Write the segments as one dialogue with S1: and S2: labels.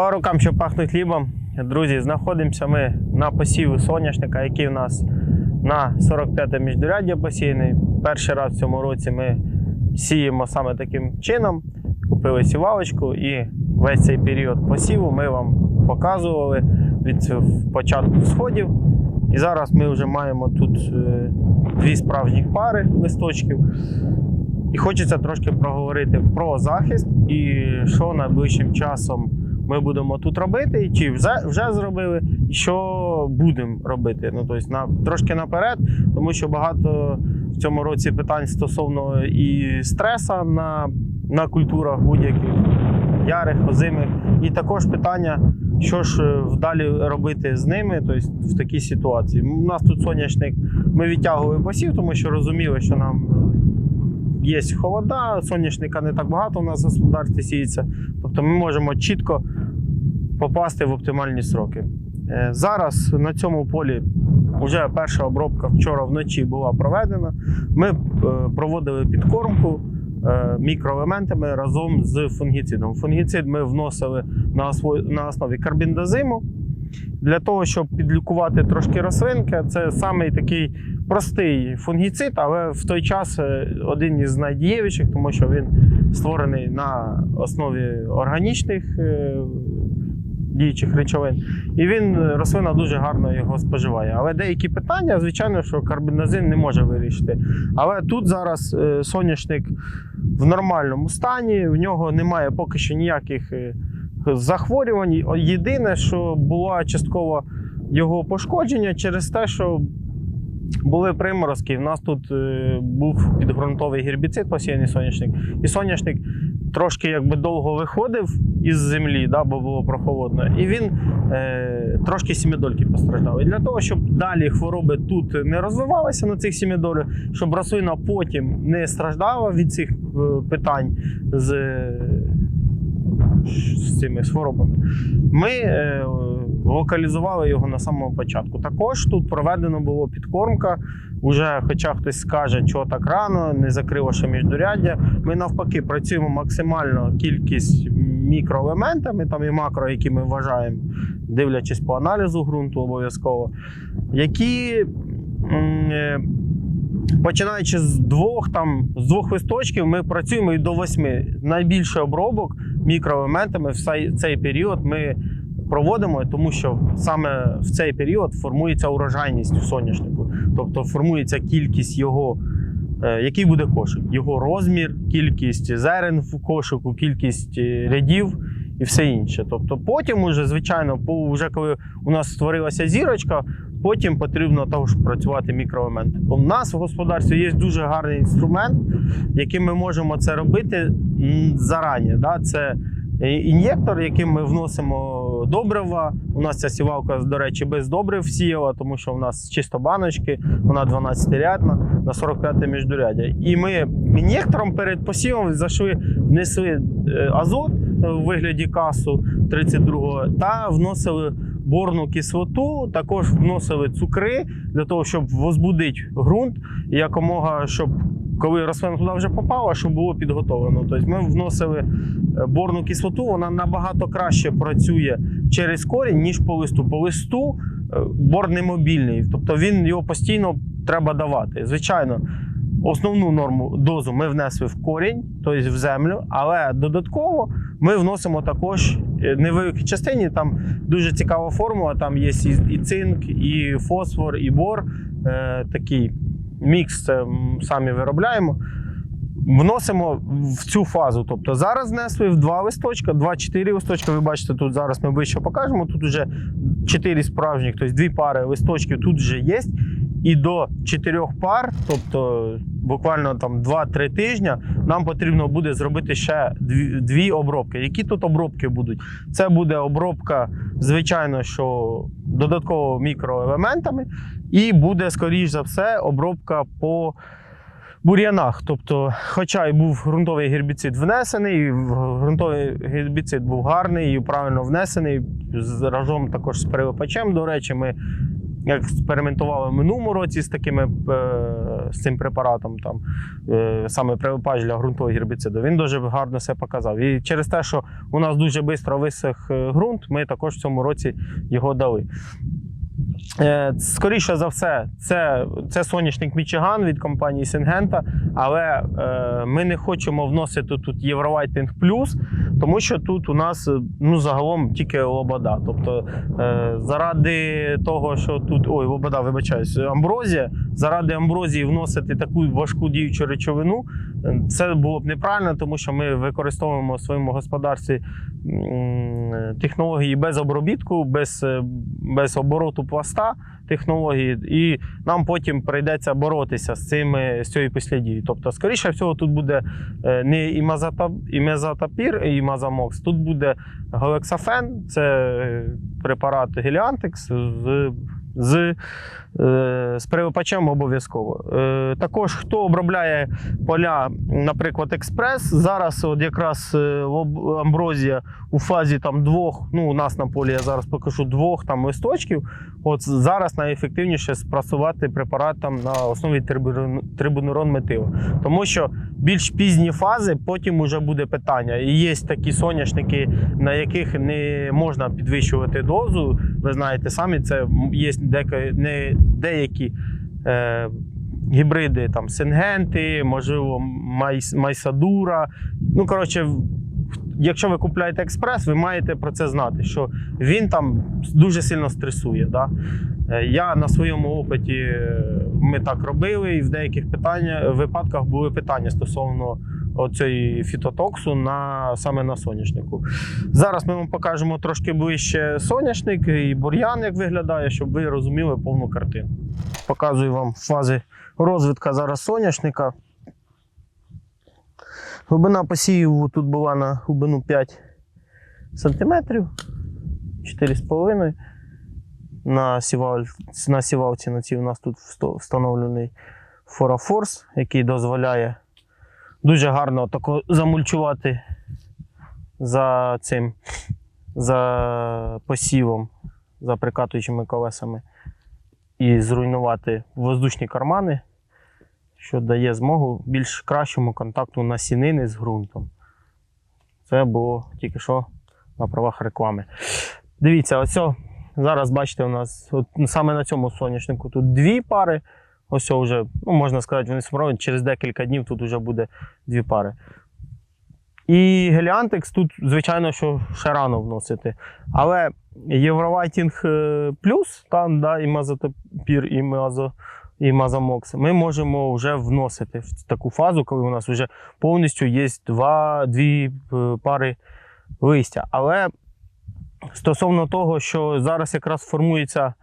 S1: Слава рукам, що пахнуть хлібом. Друзі, знаходимося ми на посіві соняшника, який у нас на 45-те міждуряддя посіяний. Перший раз в цьому році ми сіємо саме таким чином. Купили сівалочку і весь цей період посіву ми вам показували від початку сходів. І зараз ми вже маємо тут е, дві справжніх пари листочків. І хочеться трошки проговорити про захист і що найближчим часом ми будемо тут робити, чи вже, вже зробили, і що будемо робити. Ну, тобто, на, трошки наперед, тому що багато в цьому році питань стосовно і стреса на, на культурах будь-яких ярих, озимих, і також питання. Що ж е, вдалі робити з ними, тобто в такій ситуації. У нас тут соняшник, ми відтягували посів, тому що розуміли, що нам є холода, соняшника не так багато у нас в господарстві сіється. Тобто ми можемо чітко попасти в оптимальні сроки. Е, Зараз на цьому полі вже перша обробка вчора вночі була проведена. Ми е, проводили підкормку е, мікроелементами разом з фунгіцидом. Фунгіцид ми вносили на основі карбіндазиму. Для того, щоб підлікувати трошки рослинки, це самий такий простий фунгіцид, але в той час один із найдієвіших, тому що він створений на основі органічних діючих речовин. І він е, рослина дуже гарно його споживає. Але деякі питання, звичайно, що карбіназин не може вирішити. Але тут зараз е, соняшник в нормальному стані, в нього немає поки що ніяких е, захворювань. Єдине, що було частково його пошкодження через те, що були приморозки. У нас тут був підґрунтовий гербіцид посіяний соняшник, і соняшник трошки якби довго виходив із землі, да, бо було прохолодно, і він е, трошки сімідольки постраждав. І для того, щоб далі хвороби тут не розвивалися на цих сімідолях, щоб рослина потім не страждала від цих е, питань з, з цими з хворобами, ми е, локалізували його на самому початку. Також тут проведено було підкормка. Уже, хоча хтось скаже, що так рано, не закрило ще міждуряддя. Ми навпаки працюємо максимально кількість мікроелементами, там і макро, які ми вважаємо, дивлячись по аналізу ґрунту обов'язково, які. е, Починаючи з двох там з двох листочків, ми працюємо і до восьми. Найбільше обробок мікроелементами в цей період ми проводимо, тому що саме в цей період формується урожайність у соняшнику, тобто формується кількість його, е, який буде кошик, його розмір, кількість зерен в кошику, кількість е, рядів і все інше. Тобто, потім, уже, звичайно, вже коли у нас створилася зірочка. Потім потрібно також працювати мікроелементи. У нас в господарстві є дуже гарний інструмент, яким ми можемо це робити зарані. Да? Це ін'єктор, яким ми вносимо добрива. У нас ця сівалка, до речі, без добрив сіяла, тому що у нас чисто баночки, вона 12-рядна на 45 міждуряддя. І ми ін'єктором перед посівом зайшли, внесли е, азот у вигляді касу 32-го та вносили борну кислоту, також вносили цукри для того, щоб возбудити ґрунт якомога, щоб коли рослина туди вже попала, щоб було підготовлено. Тобто ми вносили е, борну кислоту, вона набагато краще працює через корінь, ніж по листу. По листу е, бор не мобільний, тобто він його постійно треба давати. Звичайно. Основну норму дозу ми внесли в корінь, тобто в землю, але додатково ми вносимо також е, невеликій частині. Там дуже цікава формула. Там є і цинк, і фосфор, і бор. Е, такий мікс це самі виробляємо. Вносимо в цю фазу. Тобто зараз внесли в два листочка, два-чотири листочка. Ви бачите, тут зараз ми вище покажемо. Тут вже чотири справжніх, тобто дві пари листочків тут вже є. І до чотирьох пар, тобто буквально там 2-3 тижні, нам потрібно буде зробити ще дві, дві обробки. Які тут обробки будуть? Це буде обробка, звичайно, що додатково мікроелементами, і буде, скоріш за все, обробка по бур'янах. Тобто, хоча й був ґрунтовий гербіцид внесений, ґрунтовий гербіцид був гарний і правильно внесений. З ражом також з перевипачем, до речі, ми експериментували в минулому році з такими е, з цим препаратом, там е, саме привипач для ґрунтового гербіциду. Він дуже гарно себе показав. І через те, що у нас дуже швидко висох е, ґрунт, ми також в цьому році його дали. Е, Скоріше за все, це, це соняшник Мічиган від компанії Сингента, але е, ми не хочемо вносити тут Євровайтинг плюс, тому що тут у нас е, ну, загалом тільки лобода. Тобто е, заради того, що тут ой, лобода, вибачаюсь, амброзія, заради амброзії вносити таку важку діючу речовину, е, це було б неправильно, тому що ми використовуємо в своєму господарстві технології без обробітку, без, без обороту пласта технології, і нам потім прийдеться боротися з цими з цією послідією. Тобто, скоріше всього, тут буде е, не імезатапір і імазамокс, тут буде галексафен, це е, препарат Геліантекс з, з, е, з привипачем обов'язково. Е, Також хто обробляє поля, наприклад, експрес, зараз от якраз е, амброзія у фазі там двох, ну у нас на полі я зараз покажу двох там листочків. От зараз найефективніше спрацювати препарат там на основі трибунурон метила. Тому що більш пізні фази, потім вже буде питання. І є такі соняшники, на яких не можна підвищувати дозу. Ви знаєте самі, це є не, деякі е, гібриди, там сингенти, можливо, майс, майсадура. Ну, коротше, якщо ви купляєте експрес, ви маєте про це знати, що він там дуже сильно стресує. Да? Е, Я на своєму опиті е, ми так робили, і в деяких питання, випадках були питання стосовно оцеї фітотоксу на саме на соняшнику. Зараз ми вам покажемо трошки ближче соняшник і бур'ян, як виглядає, щоб ви розуміли повну картину. Показую вам фази розвитка зараз соняшника. Глибина посіву тут була на глибину 5 см, 4,5 на, сіваль, на сівалці на цій у нас тут встановлений форафорс, який дозволяє дуже гарно тако замульчувати за цим, за посівом, за прикатуючими колесами і зруйнувати воздушні кармани, що дає змогу більш кращому контакту насінини з ґрунтом. Це було тільки що на правах реклами. Дивіться, ось зараз бачите, у нас от, саме на цьому соняшнику тут дві пари. Ось вже, ну, можна сказати, вони сформовані, через декілька днів тут вже буде дві пари. І Геліантекс тут, звичайно, що ще рано вносити. Але Євровайтінг е, плюс, там, да, і мазотопір, і мазо, і мазомокс, ми можемо вже вносити в таку фазу, коли у нас вже повністю є два, дві е, пари листя. Але стосовно того, що зараз якраз формується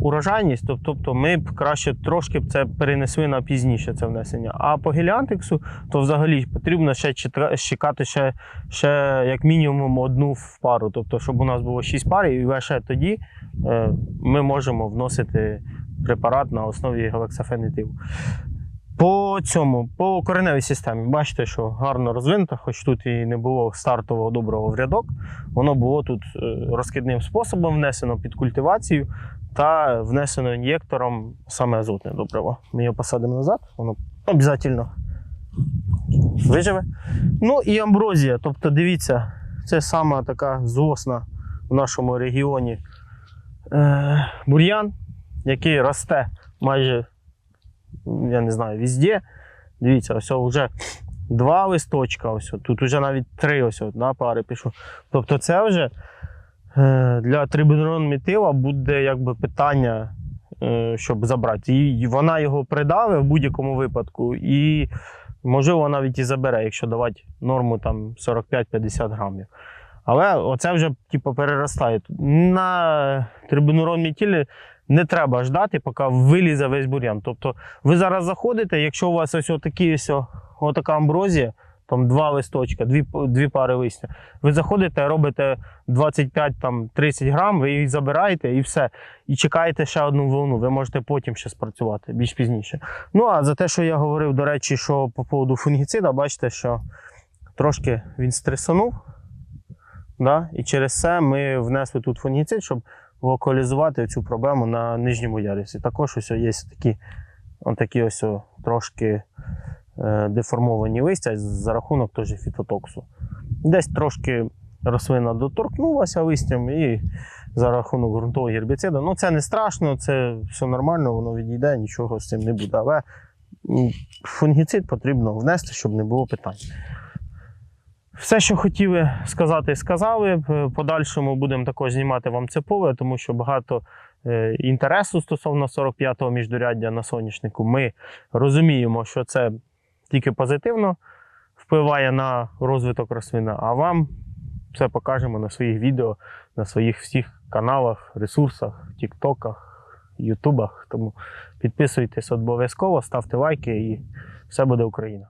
S1: урожайність, тоб- тобто ми б краще трошки б це перенесли на пізніше це внесення. А по геліантексу, то взагалі потрібно ще чекати, ще, ще як мінімум одну в пару. Тобто, щоб у нас було 6 пар, і лише тоді е, ми можемо вносити препарат на основі галексафенітиву. По цьому, по кореневій системі, бачите, що гарно розвинуто, хоч тут і не було стартового доброго в рядок. Воно було тут е, розкидним способом внесено під культивацію та внесено ін'єктором саме азотне добриво. Ми його посадимо назад, воно обов'язково виживе. Ну і амброзія. Тобто, дивіться, це сама така злосна в нашому регіоні е, бур'ян, який росте майже, я не знаю, везде. Дивіться, ось вже два листочка, ось тут вже навіть три ось на пари пішло. Тобто, це вже для трибунерон метила буде якби питання, е, щоб забрати. І вона його придавить в будь-якому випадку, і можливо навіть і забере, якщо давати норму там 45-50 грамів. Але оце вже типу, переростає. На трибунурон метілі не треба ждати, поки вилізе весь бур'ян. Тобто ви зараз заходите, якщо у вас ось отакі ось, отака амброзія, там два листочка, дві, дві пари листя. Ви заходите, робите 25-30 грам, ви їх забираєте і все. І чекаєте ще одну волну. Ви можете потім ще спрацювати більш пізніше. Ну а за те, що я говорив, до речі, що по поводу фунгіцида, бачите, що трошки він стресанув. Да? І через це ми внесли тут фунгіцид, щоб локалізувати цю проблему на нижньому ярусі. Також ось є такі, такі ось трошки деформовані листя за рахунок теж фітотоксу. Десь трошки рослина доторкнулася листям і за рахунок ґрунтового гербіциду. Ну, це не страшно, це все нормально, воно відійде, нічого з цим не буде. Але фунгіцид потрібно внести, щоб не було питань. Все, що хотіли сказати, сказали. В подальшому будемо також знімати вам це поле, тому що багато е, інтересу стосовно 45-го міждуряддя на соняшнику. Ми розуміємо, що це тільки позитивно впливає на розвиток рослини, а вам все покажемо на своїх відео, на своїх всіх каналах, ресурсах, тіктоках, ютубах. Тому підписуйтесь обов'язково, ставте лайки і все буде Україна.